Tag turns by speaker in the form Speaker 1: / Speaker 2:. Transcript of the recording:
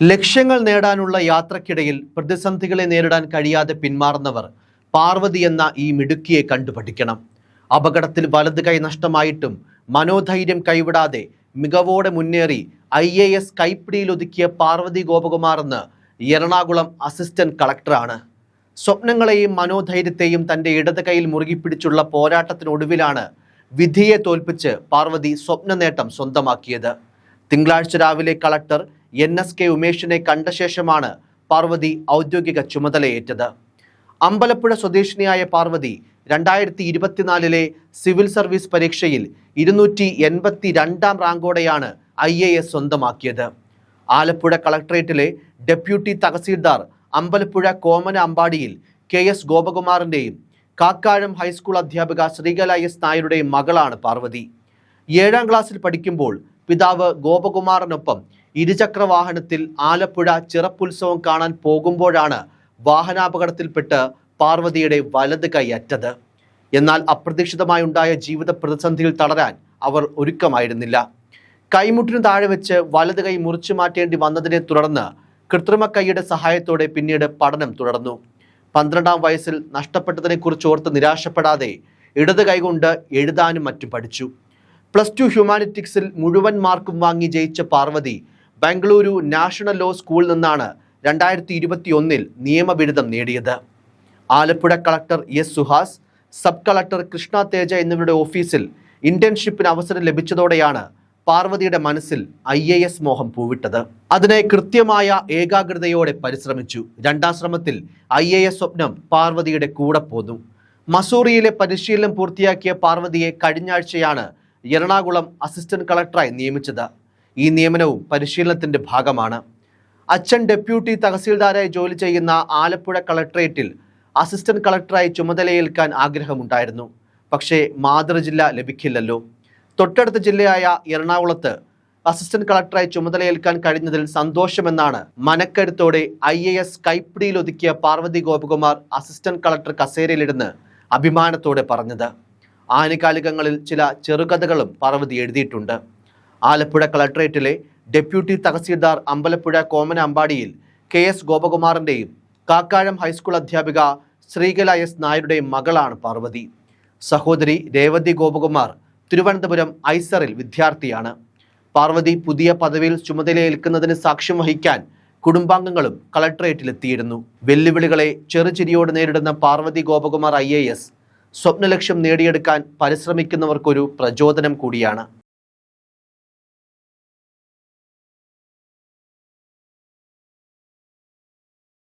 Speaker 1: ലക്ഷ്യങ്ങൾ നേടാനുള്ള യാത്രക്കിടയിൽ പ്രതിസന്ധികളെ നേരിടാൻ കഴിയാതെ പിന്മാറുന്നവർ പാർവതി എന്ന ഈ മിടുക്കിയെ കണ്ടുപഠിക്കണം. അപകടത്തിൽ വലത് കൈ നഷ്ടമായിട്ടും മനോധൈര്യം കൈവിടാതെ മികവോടെ മുന്നേറി ഐ എ എസ് കൈപ്പിടിയിലൊതുക്കിയ പാർവതി ഗോപകുമാർ എന്ന് എറണാകുളം അസിസ്റ്റന്റ് കളക്ടറാണ്. സ്വപ്നങ്ങളെയും മനോധൈര്യത്തെയും തന്റെ ഇടത് കൈയിൽ മുറുകി പിടിച്ചുള്ള പോരാട്ടത്തിനൊടുവിലാണ് വിധിയെ തോൽപ്പിച്ച് പാർവതി സ്വപ്ന നേട്ടം സ്വന്തമാക്കിയത്. തിങ്കളാഴ്ച രാവിലെ കളക്ടർ എൻ എസ് കെ ഉമേഷിനെ കണ്ട ശേഷമാണ് പാർവതി ഔദ്യോഗിക ചുമതലയേറ്റത്. അമ്പലപ്പുഴ സ്വദേശിനിയായ പാർവതി രണ്ടായിരത്തി ഇരുപത്തിനാലിലെ സിവിൽ സർവീസ് പരീക്ഷയിൽ ഇരുന്നൂറ്റി എൺപത്തി രണ്ടാം റാങ്കോടെയാണ് ഐ എ എസ് സ്വന്തമാക്കിയത്. ആലപ്പുഴ കളക്ടറേറ്റിലെ ഡെപ്യൂട്ടി തഹസീൽദാർ അമ്പലപ്പുഴ കോമന അമ്പാടിയിൽ കെ എസ് ഗോപകുമാറിന്റെയും കാക്കാഴം ഹൈസ്കൂൾ അധ്യാപിക ശ്രീകല എസ് നായരുടെയും മകളാണ് പാർവതി. ഏഴാം ക്ലാസ്സിൽ പഠിക്കുമ്പോൾ പിതാവ് ഗോപകുമാറിനൊപ്പം ഇരുചക്ര വാഹനത്തിൽ ആലപ്പുഴ ചിറപ്പുത്സവം കാണാൻ പോകുമ്പോഴാണ് വാഹനാപകടത്തിൽപ്പെട്ട് പാർവതിയുടെ വലത് കൈയറ്റത് എന്നാൽ അപ്രതീക്ഷിതമായി ഉണ്ടായ ജീവിത പ്രതിസന്ധിയിൽ തളരാൻ അവർ ഒരുക്കമായിരുന്നില്ല. കൈമുട്ടിന് താഴെ വെച്ച് വലത് കൈ മുറിച്ചു മാറ്റേണ്ടി വന്നതിനെ തുടർന്ന് കൃത്രിമ കൈയുടെ സഹായത്തോടെ പിന്നീട് പഠനം തുടർന്നു. പന്ത്രണ്ടാം വയസ്സിൽ നഷ്ടപ്പെട്ടതിനെക്കുറിച്ച് ഓർത്ത് നിരാശപ്പെടാതെ ഇടത് കൈകൊണ്ട് എഴുതാനും മറ്റും പഠിച്ചു. പ്ലസ് ടു ഹ്യൂമാനിറ്റിക്സിൽ മുഴുവൻ മാർക്കും വാങ്ങി ജയിച്ച പാർവതി ബംഗളൂരു നാഷണൽ ലോ സ്കൂളിൽ നിന്നാണ് രണ്ടായിരത്തി ഇരുപത്തി ഒന്നിൽ നിയമബിരുദം നേടിയത്. Alappuzha collector S Suhas sub collector Krishna Teja എന്നിവരുടെ ഓഫീസിൽ ഇന്റേൺഷിപ്പിന് അവസരം ലഭിച്ചതോടെയാണ് പാർവതിയുടെ മനസ്സിൽ ഐ എ എസ് മോഹം പൂവിട്ടത്. അതിനെ കൃത്യമായ ഏകാഗ്രതയോടെ പരിശ്രമിച്ചു. രണ്ടാം ശ്രമത്തിൽ ഐ എ എസ് സ്വപ്നം പാർവതിയുടെ കൂടെ പോന്നു. മസൂറിയിലെ പരിശീലനം പൂർത്തിയാക്കിയ പാർവതിയെ കഴിഞ്ഞ ആഴ്ചയാണ് എറണാകുളം അസിസ്റ്റന്റ് കളക്ടറായി നിയമിച്ചത്. ഈ നിയമനവും പരിശീലനത്തിന്റെ ഭാഗമാണ്. അച്ഛൻ ഡെപ്യൂട്ടി തഹസീൽദാരായി ജോലി ചെയ്യുന്ന ആലപ്പുഴ കളക്ടറേറ്റിൽ അസിസ്റ്റന്റ് കളക്ടറായി ചുമതലയേൽക്കാൻ ആഗ്രഹമുണ്ടായിരുന്നു. പക്ഷേ മാതൃജില്ല ലഭിക്കില്ലല്ലോ. തൊട്ടടുത്ത ജില്ലയായ എറണാകുളത്ത് അസിസ്റ്റന്റ് കളക്ടറായി ചുമതലയേൽക്കാൻ കഴിഞ്ഞതിൽ സന്തോഷമെന്നാണ് മനക്കരുത്തോടെ ഐ എ എസ് കൈപ്പിടിയിൽ ഒതുക്കിയ പാർവതി ഗോപകുമാർ അസിസ്റ്റന്റ് കളക്ടർ കസേരയിലിരുന്ന് അഭിമാനത്തോടെ പറഞ്ഞത്. ആനുകാലികങ്ങളിൽ ചില ചെറുകഥകളും പാർവതി എഴുതിയിട്ടുണ്ട്. ആലപ്പുഴ കളക്ടറേറ്റിലെ ഡെപ്യൂട്ടി തഹസീൽദാർ അമ്പലപ്പുഴ കോമൻ അമ്പാടിയിൽ കെ എസ് ഗോപകുമാറിന്റെയും കാക്കാഴം ഹൈസ്കൂൾ അധ്യാപിക ശ്രീകല എസ് നായരുടെയും മകളാണ് പാർവതി. സഹോദരി രേവതി ഗോപകുമാർ തിരുവനന്തപുരം ഐസറിൽ വിദ്യാർത്ഥിയാണ്. പാർവതി പുതിയ പദവിയിൽ ചുമതലയേൽക്കുന്നതിന് സാക്ഷ്യം വഹിക്കാൻ കുടുംബാംഗങ്ങളും കളക്ടറേറ്റിലെത്തിയിരുന്നു. വെല്ലുവിളികളെ ചെറുചിരിയോട് നേരിടുന്ന പാർവതി ഗോപകുമാർ ഐ സ്വപ്നലക്ഷ്യം നേടിയെടുക്കാൻ പരിശ്രമിക്കുന്നവർക്കൊരു പ്രചോദനം കൂടിയാണ്.